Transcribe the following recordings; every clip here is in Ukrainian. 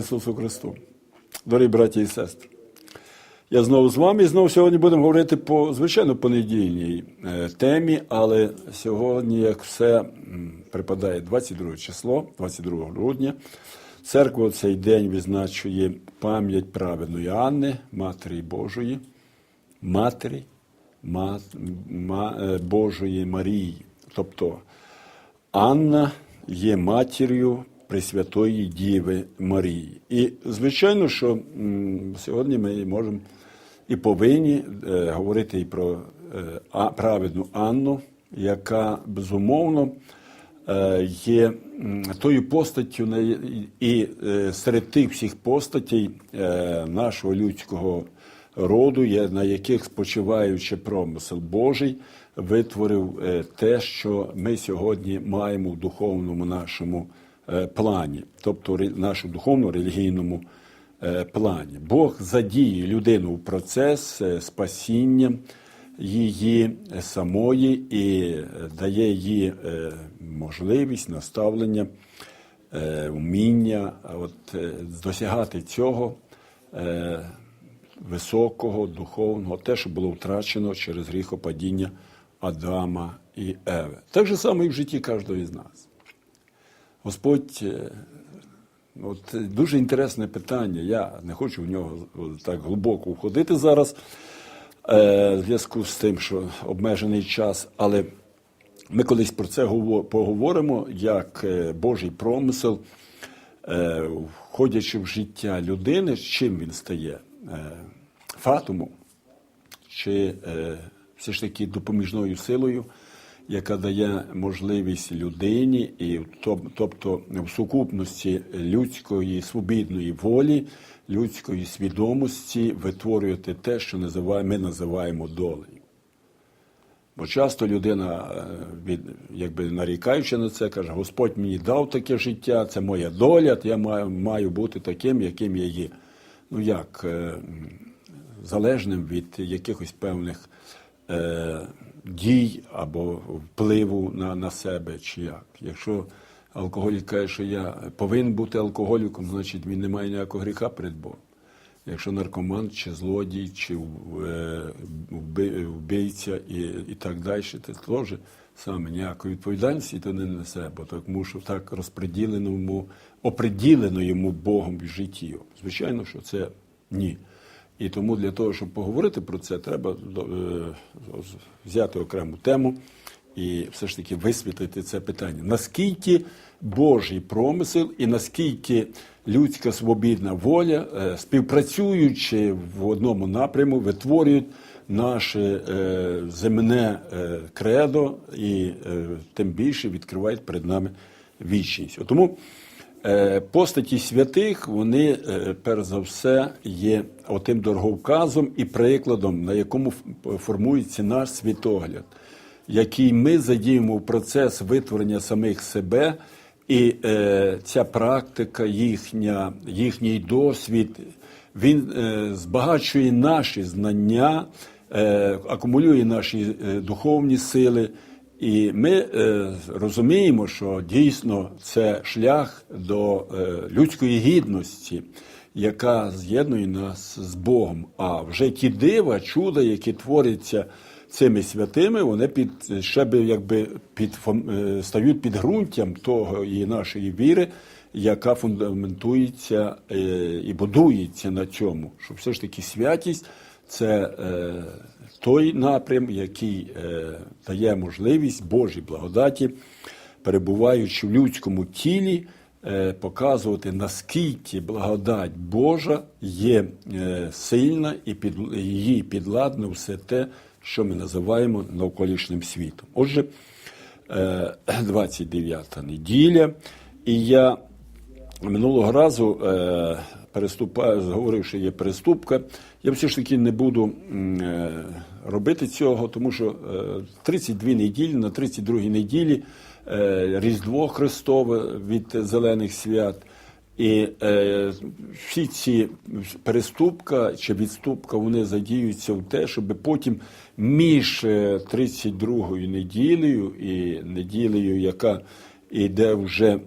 Ісусу Христу. Дорогі браті і сестри. Я знову з вами і знову сьогодні будемо говорити по звичайно понедільній е, темі, але сьогодні, як все припадає 22 число, 22 грудня, церква в цей день відзначує пам'ять праведної Анни, Матері Божої, Матері ма, ма, е, Божої Марії. Тобто Анна є матір'ю Пресвятої Діви Марії. І, звичайно, що сьогодні ми можемо і повинні е, говорити і про е, праведну Анну, яка безумовно е, є тою постаттю і серед тих всіх постатей нашого людського роду, на яких спочиваючи промисел Божий, витворив те, що ми сьогодні маємо в духовному нашому плані, тобто нашому духовно релігійному е, плані. Бог задіє людину в процес е, спасіння її самої і е, дає їй е, можливість наставлення, е, вміння от, е, досягати цього е, високого, духовного, те, що було втрачено через гріхопадіння Адама і Еви. Так же само і в житті кожного із нас. Господь, е, от дуже інтересне питання. Я не хочу в нього так глибоко входити зараз, е, в зв'язку з тим, що обмежений час, але ми колись про це поговоримо, як е, Божий промисел, е, входячи в життя людини, чим він стає? Е, Фатумом чи е, все ж таки допоміжною силою, яка дає можливість людині, і тобто в сукупності людської свобідної волі, людської свідомості витворювати те, що ми називаємо долею. Бо часто людина, е, якби нарікаючи на це, каже: Господь мені дав таке життя, це моя доля, я маю, маю бути таким, яким я є. Ну як, е, залежним від якихось певних е, дій або впливу на, на себе, чи як. Якщо алкоголік каже, що я повинен бути алкоголіком, значить він не має ніякого гріха перед Богом. Якщо наркоман, чи злодій, чи е, вби- вбивця і, і так далі, то теж саме ніякої відповідальності то не несе, бо тому що так розподілено оприділено йому Богом в житті. Звичайно, що це ні. І тому для того, щоб поговорити про це, треба е, взяти окрему тему і все ж таки висвітлити це питання. Наскільки Божий промисел і наскільки людська свобідна воля, е, співпрацюючи в одному напряму, витворюють наше е, земне кредо і тим більше відкривають перед нами вічність. Тому Постаті святих, вони, е, перш за все, є отим дороговказом і прикладом, на якому ф- формується наш світогляд, який ми задіємо в процес витворення самих себе, і е, ця практика, їхня, їхній досвід, він е, збагачує наші знання, е, акумулює наші е, духовні сили. І ми е, розуміємо, що дійсно це шлях до е, людської гідності, яка з'єднує нас з Богом. А вже ті дива, чуда, які творяться цими святими, вони під ще би якби під е, стають підґрунтям того і нашої віри, яка фундаментується е, і будується на цьому, що все ж таки святість це е, той напрям, який е, дає можливість Божій благодаті, перебуваючи в людському тілі, е, показувати, наскільки благодать Божа є е, сильна і під, її підладне все те, що ми називаємо навколишнім світом. Отже, е, 29-та неділя, і я Минулого разу, е, переступаю, говорив, що є переступка. Я все ж таки не буду е, робити цього, тому що е, 32 неділі на 32 неділі е, Різдво Христове від зелених свят. І е, всі ці переступка чи відступка вони задіюються в те, щоб потім між е, 32 неділею і неділею, яка йде вже е,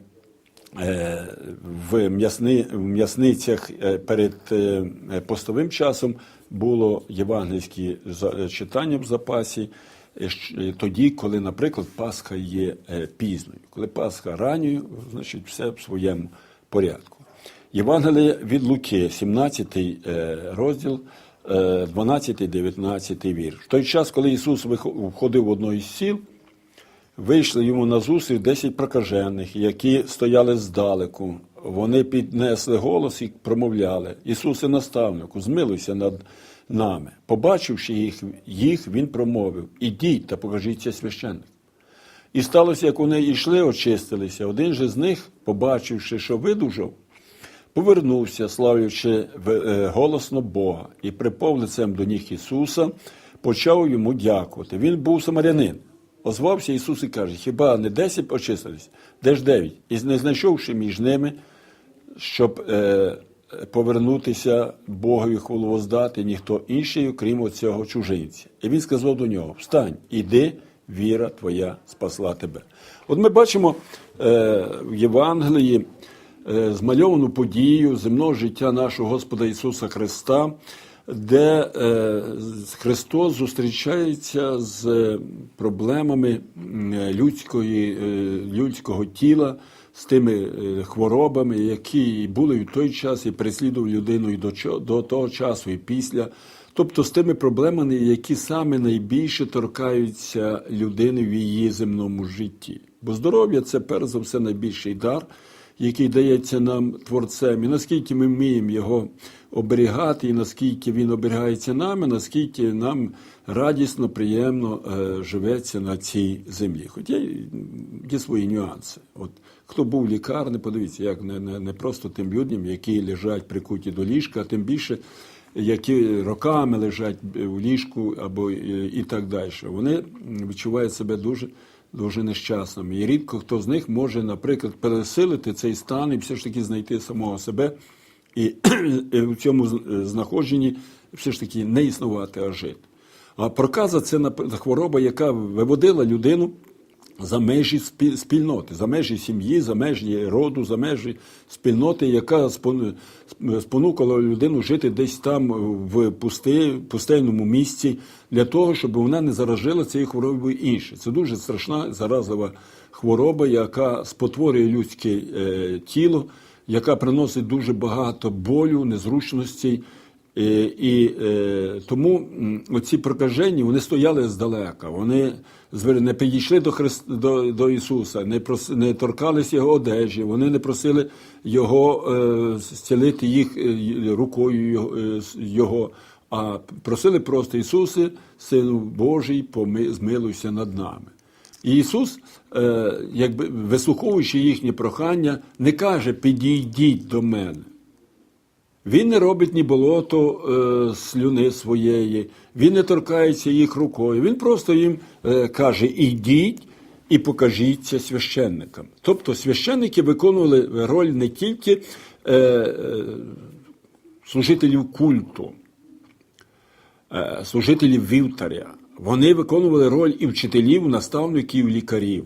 в, м'ясни, в м'ясницях е, перед е, постовим часом було євангельське читання в запасі. е, е, Тоді, коли, наприклад, Пасха є е, пізною. Коли Пасха ранньою, значить все в своєму порядку. Євангеліє від Луки, 17 е, розділ, 12-19 вірш. В той час, коли Ісус входив в одно із сіл, Вийшли йому на зустріч десять прокажених, які стояли здалеку. Вони піднесли голос і промовляли: Ісусе, наставнику, змилуйся над нами. Побачивши їх, їх він промовив: Ідіть та покажіться священник. І сталося, як вони йшли, очистилися. Один же з них, побачивши, що видужав, повернувся, славлячи е, голосно Бога, і припав лицем до ніг Ісуса, почав йому дякувати. Він був самарянин. Озвався Ісус і каже: Хіба не десять очистились? Де ж дев'ять? І не знайшовши між ними, щоб е, повернутися Богові хвалу воздати, ніхто інший, окрім оцього чужинця. І він сказав до нього: Встань, іди, віра твоя спасла тебе. От ми бачимо е, в Євангелії е, змальовану подію земного життя нашого Господа Ісуса Христа, де е, Христос зустрічається з е, проблемами людської, е, людського тіла, з тими е, хворобами, які були в той час, і переслідували людину і до, до того часу, і після. Тобто з тими проблемами, які саме найбільше торкаються людини в її земному житті. Бо здоров'я це перш за все найбільший дар, який дається нам творцем, і наскільки ми вміємо його оберігати, і наскільки він оберігається нами, наскільки нам радісно, приємно е, живеться на цій землі. Хоча є свої нюанси. От хто був в лікарні, подивіться, як не, не, не просто тим людям, які лежать прикуті до ліжка, а тим більше. Які роками лежать в ліжку або е, і так далі, вони відчувають себе дуже дуже нещасними. І рідко хто з них може, наприклад, пересилити цей стан і все ж таки знайти самого себе і в цьому знаходженні все ж таки не існувати, а жити. А проказа це хвороба, яка виводила людину за межі спі- спільноти, за межі сім'ї, за межі роду, за межі спільноти, яка спон- спонукала людину жити десь там в пусти, пустельному місці для того, щоб вона не заражила цією хворобою інше. Це дуже страшна заразова хвороба, яка спотворює людське е, тіло, яка приносить дуже багато болю, незручностей. І, і е, тому оці прокажені вони стояли здалека. Вони не підійшли до Христ, до, до Ісуса, не прос, не торкались його одежі, вони не просили його е, зцілити їх е, рукою е, його, а просили просто Ісусе, Сину Божий, поми, змилуйся над нами. І Ісус, е, якби вислуховуючи їхнє прохання, не каже: підійдіть до мене. Він не робить ні болото е, слюни своєї, він не торкається їх рукою. Він просто їм е, каже: ідіть і покажіться священникам. Тобто священники виконували роль не тільки е, е, служителів культу, е, служителів вівтаря, вони виконували роль і вчителів, наставників, лікарів.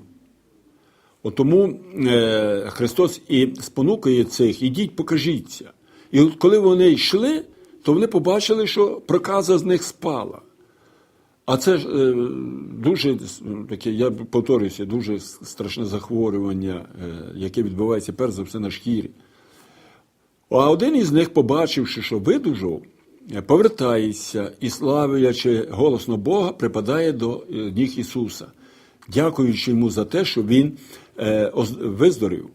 От тому е, Христос і спонукає цих, ідіть, покажіться. І коли вони йшли, то вони побачили, що проказа з них спала. А це ж е, дуже таке, я повторююся, дуже страшне захворювання, е, яке відбувається перш за все на шкірі. А один із них, побачивши, що видужав, е, повертається і, славлячи голосно Бога, припадає до е, ніг Ісуса, дякуючи йому за те, що Він е, виздорів.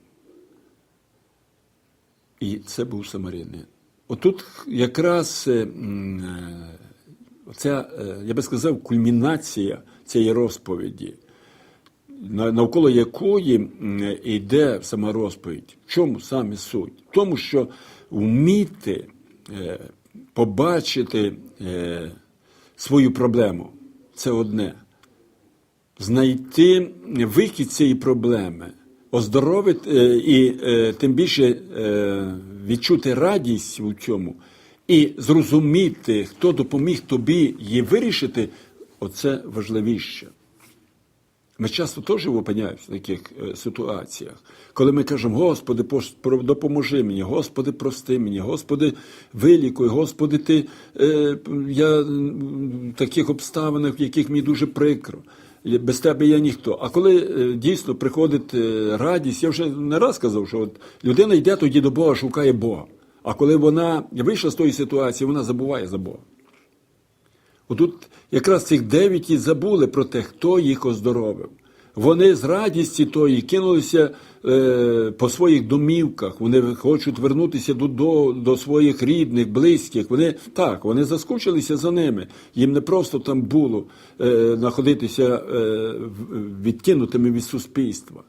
І це був самарянин. Отут якраз е, е, оця, е, я би сказав, кульмінація цієї розповіді, навколо якої йде сама розповідь. В чому саме суть? В тому, що вміти побачити свою проблему це одне. Знайти вихід цієї проблеми, оздоровити е, і е, тим більше е, відчути радість у цьому, і зрозуміти, хто допоміг тобі її вирішити, оце важливіше. Ми часто теж опиняємося в таких ситуаціях, коли ми кажемо, Господи, допоможи мені, Господи, прости мені, Господи, вилікуй, Господи, ти е, я в таких обставинах, в яких мені дуже прикро. Без тебе я ніхто. А коли е, дійсно приходить е, радість, я вже не раз казав, що от людина йде тоді до Бога, шукає Бога. А коли вона вийшла з тої ситуації, вона забуває за Бога. Отут якраз цих дев'ять і забули про те, хто їх оздоровив. Вони з радісті тої кинулися е, по своїх домівках, вони хочуть вернутися до, до, своїх рідних, близьких. Вони так, вони заскучилися за ними. Їм не просто там було е, знаходитися е, відкинутими від суспільства.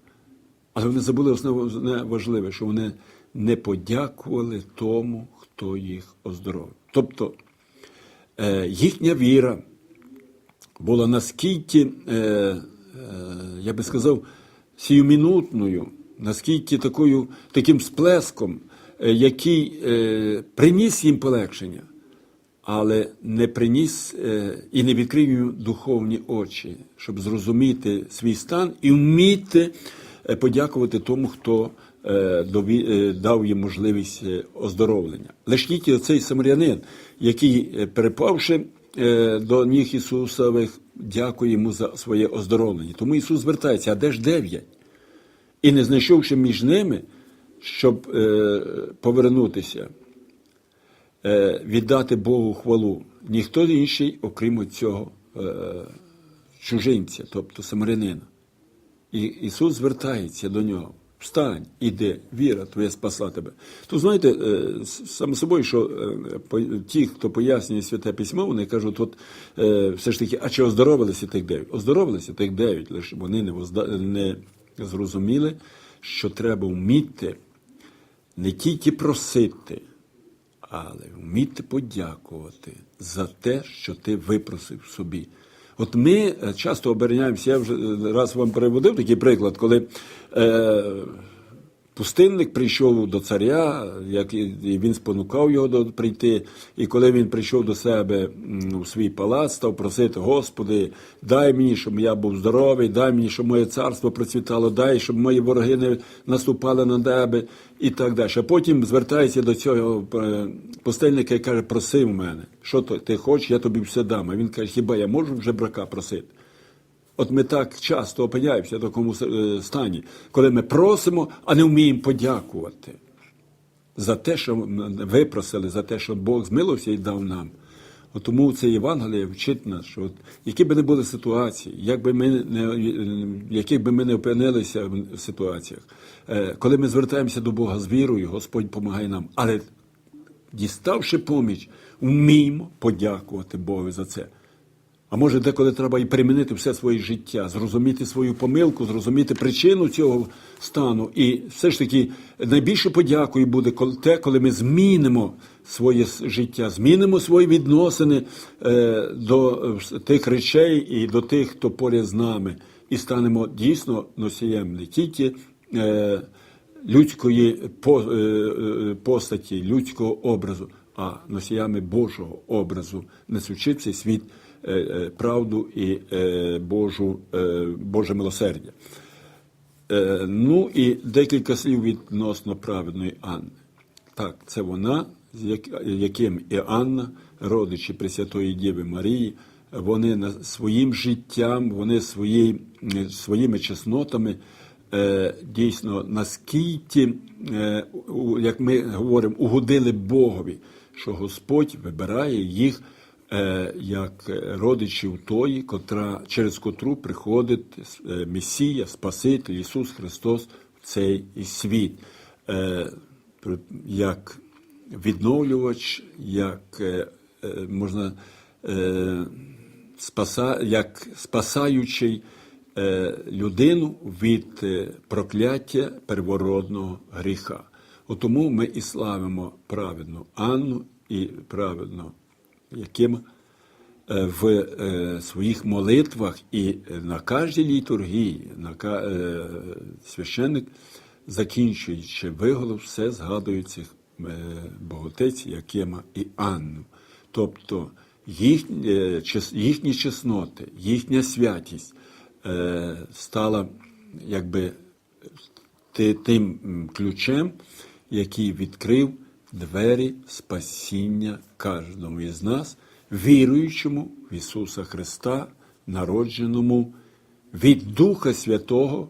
Але вони забули основне важливе, що вони не подякували тому, хто їх оздоровив. Тобто е, їхня віра була наскільки, е, я би сказав, сіюмінутною, наскільки такою, таким сплеском, е, який е, приніс їм полегшення, але не приніс е, і не відкрив їм духовні очі, щоб зрозуміти свій стан і вміти подякувати тому, хто дав їм можливість оздоровлення. Лише тільки цей самарянин, який, перепавши до ніг Ісусових, дякує йому за своє оздоровлення. Тому Ісус звертається, а де ж дев'ять? І не знайшовши між ними, щоб е, повернутися, е, віддати Богу хвалу, ніхто інший, окрім цього е, чужинця, тобто самарянина. І Ісус звертається до нього. Встань, іди, віра твоя спасла тебе. То знаєте, е, саме собою, що е, ті, хто пояснює святе письмо, вони кажуть, от е, все ж таки, а чи оздоровилися тих дев'ять? Оздоровилися тих дев'ять, лише вони не, возда- не зрозуміли, що треба вміти не тільки просити, але вміти подякувати за те, що ти випросив собі. От ми е, часто оберігаємося, я вже е, раз вам переводив такий приклад, коли е, пустинник прийшов до царя, як і він спонукав його прийти. І коли він прийшов до себе у свій палац, став просити, Господи, дай мені, щоб я був здоровий, дай мені, щоб моє царство процвітало, дай, щоб мої вороги не наступали на тебе і так далі. А потім звертається до цього е, пустельника і каже, проси в мене, що ти хочеш, я тобі все дам. А він каже, хіба я можу вже брака просити? От ми так часто опиняємося в такому е, стані, коли ми просимо, а не вміємо подякувати за те, що випросили, за те, що Бог змилився і дав нам. От тому це Євангеліє вчить нас, що от, які би не були ситуації, як би ми не, яких би ми не опинилися в ситуаціях, е, коли ми звертаємося до Бога з вірою, Господь допомагає нам. Але діставши поміч, вміємо подякувати Богу за це. А може, деколи треба і перемінити все своє життя, зрозуміти свою помилку, зрозуміти причину цього стану. І все ж таки найбільше подякою буде те, коли ми змінимо своє життя, змінимо свої відносини е, до тих речей і до тих, хто поряд з нами, і станемо дійсно носієм не тільки. Е, людської е, постаті, людського образу, а носіями Божого образу, несучи цей світ правду і е, Божу, е, Боже милосердя. Е, Ну і декілька слів відносно праведної Анни. Так, це вона, з яким і Анна, родичі Пресвятої Діви Марії, вони своїм життям, вони свої, е, своїми чеснотами е, дійсно наскільки, е, як ми говоримо, угодили Богові, що Господь вибирає їх е, як родичів тої, котра, через котру приходить е, Месія, Спаситель Ісус Христос в цей світ, е, як відновлювач, як е, е, можна е, спаса, як спасаючий е, людину від е, прокляття первородного гріха. Тому ми і славимо праведну Анну і праведно яким е, в е, своїх молитвах і на кожній літургії на е, священник, закінчуючи виголос, все згадує цих боготець Якима і Анну. Тобто їх, е, їхні чесноти, їхня святість стала якби тим ключем, який відкрив двері спасіння кожному із нас, віруючому в Ісуса Христа, народженому від Духа Святого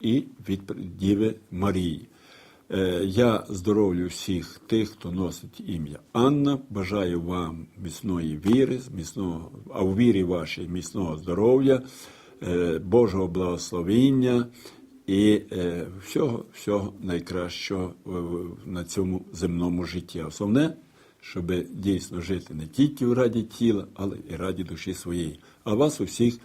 і від Діви Марії. Е, Я здоровлю всіх тих, хто носить ім'я Анна. Бажаю вам міцної віри, міцного, а у вірі вашій міцного здоров'я, е, Божого благословіння і е, всього, всього найкращого в на цьому земному житті. Основне, щоб дійсно жити не тільки в раді тіла, але і раді душі своєї. А вас усіх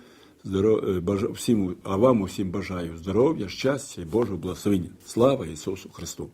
здоров... баж... всім, а вам усім бажаю здоров'я, щастя і Божого благословення. Слава Ісусу Христу!